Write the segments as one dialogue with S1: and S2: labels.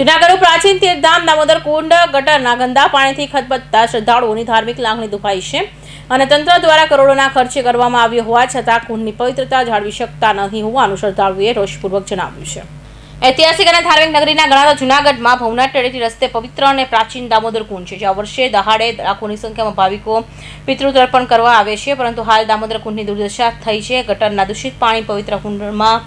S1: જૂનાગઢ પ્રાચીન તીર્થધામ દામોદર કુંડ ગટરના ગંદા પાણીથી ખતબતતા શ્રદ્ધાળુઓની ધાર્મિક લાગણી દુભાઈ છે. અને તંત્ર દ્વારા કરોડોના ખર્ચે કરવામાં આવ્યો હોવા છતાં કુંડની પવિત્રતા જાળવી શકતા નહીં હોવાનું શ્રદ્ધાળુએ રોષપૂર્વક જણાવ્યું છે. ઐતિહાસિક અને ધાર્મિક નગરીના ગણાતા જૂનાગઢમાં ભવનાથ ટેરેટી રસ્તે પવિત્ર અને પ્રાચીન દામોદર કુંડ છે જ્યાં વર્ષે દહાડે લાખોની સંખ્યામાં ભાવિકો પિતૃતર્પણ કરવા આવે છે. પરંતુ હાલ દામોદર કુંડની દુર્દશા થઈ છે. ગટરના દૂષિત પાણી પવિત્ર કુંડમાં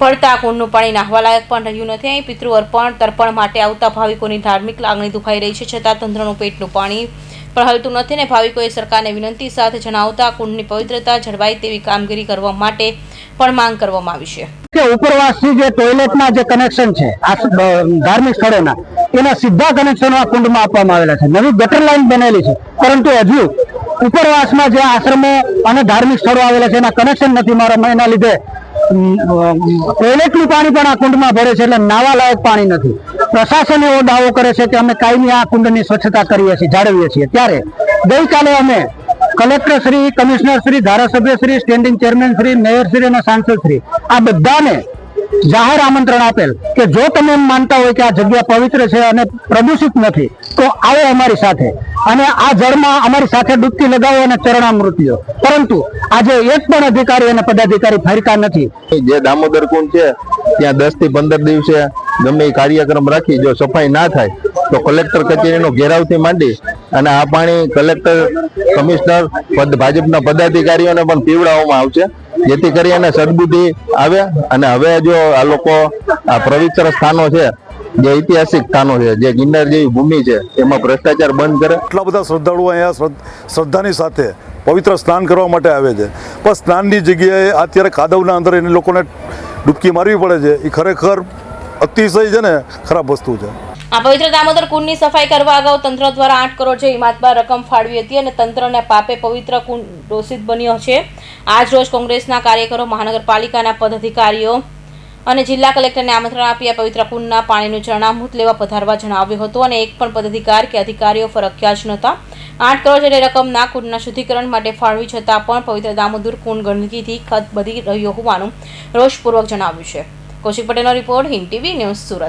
S1: પડતા કુંડનું પાણી નાહવા લાયક પણ રહ્યું નથી. અહીં પિતૃ અર્પણ, તર્પણ માટે આવતા ભાવિકોની ધાર્મિક લાગણી દુખાઈ રહી છે. છતાં તંત્રનું પેટનું પાણી પણ હલતું નથી ને ભાવિકોએ સરકારને વિનંતી સાથે જણાવતા કુંડની પવિત્રતા જળવાય તેવી કામગીરી કરવા માટે પણ માંગ કરવામાં આવી છે.
S2: કે ઉપરવાસથી જે ટોયલેટના જે કનેક્શન છે, આ ધાર્મિક સ્થળોના, એના સીધા કનેક્શનો આ કુંડમાં આપવામાં આવેલા છે. નવી ગટર લાઇન બનેલી છે. પરંતુ હજુ ઉપરવાસમાં જે આશ્રમો અને ધાર્મિક સ્થળો આવેલા છે, એના કનેક્શન નથી મારા એના લીધે ટોયલેટનું પાણી પણ આ કુંડમાં ભરે છે એટલે નાવા લાયક પાણી નથી. પ્રશાસન એવો દાવો કરે છે કે અમે કાયમી આ કુંડની સ્વચ્છતા કરીએ છીએ, જાળવીએ છીએ. ત્યારે ગઈકાલે અમે કલેક્ટર શ્રી, કમિશનર શ્રી, ધારાસભ્ય Shri, standing chairman Shri, mayor Shri અને સાંસદ શ્રી આ બધાને જાહેર આમંત્રણ આપેલ કે જો તમે એમ માનતા હોય કે આ જગ્યા પવિત્ર છે અને પ્રદૂષિત નથી, તો આવો અમારી સાથે. અને આ જળમાં અમારી સાથે ડૂબકી લગાવો અને ચરણામૃત લ્યો પરંતુ આજે એક પણ અધિકારી અને પદાધિકારી ફરતા નથી.
S3: જે દામોદર કુંડ છે, ત્યાં દસથી પંદર દિવસે ગમે કાર્યક્રમ રાખી જો સફાઈ ના થાય, તો કલેક્ટર કચેરીનો ઘેરાવથી માંડી અને આ પાણી કલેક્ટર, કમિશનર ભાજપના પદાધિકારીઓને પણ પીવડાવવામાં આવશે, જેથી કરી અને સદબુદ્ધિ આવે અને હવે જો આ લોકો આ પવિત્ર સ્થાનો છે જે ઐતિહાસિક સ્થાનો છે જે ગિરનાર જેવી ભૂમિ છે એમાં ભ્રષ્ટાચાર બંધ કરે.
S4: એટલા બધા શ્રદ્ધાળુઓ અહીંયા શ્રદ્ધાની સાથે પવિત્ર સ્નાન કરવા માટે આવે છે. પણ સ્નાનની જગ્યાએ અત્યારે કાદવના અંદર એને લોકોને ડૂબકી મારવી પડે છે. એ ખરેખર અતિશય છે ને ખરાબ વસ્તુ છે.
S1: આ પવિત્ર દામોદર કુંડની સફાઈ કરવા અગાઉ તંત્ર દ્વારા આઠ કરોડ જેવી માતબાર રકમ ફાળવી હતી અને તંત્રને પાપે પવિત્ર કુંડ દોષિત બન્યો છે. આજ રોજ કોંગ્રેસના કાર્યકરો મહાનગરપાલિકાના પદાધિકારીઓ અને જિલ્લા કલેક્ટરને આમંત્રણ આપી આ પવિત્ર કુંડના પાણીનું ચરણામૃત લેવા પધારવા જણાવ્યું હતું અને એક પણ પદાધિકાર કે અધિકારીઓ ફરક્યા જ નહોતા. આઠ કરોડ જેટલી રકમના કુંડના શુદ્ધિકરણ માટે ફાળવી છતાં પણ પવિત્ર દામોદર કુંડ ગંદકીથી ખત બધી રહ્યો હોવાનું રોષપૂર્વક જણાવ્યું છે. કૌશિક પટેલનો report Hind TV news Surat.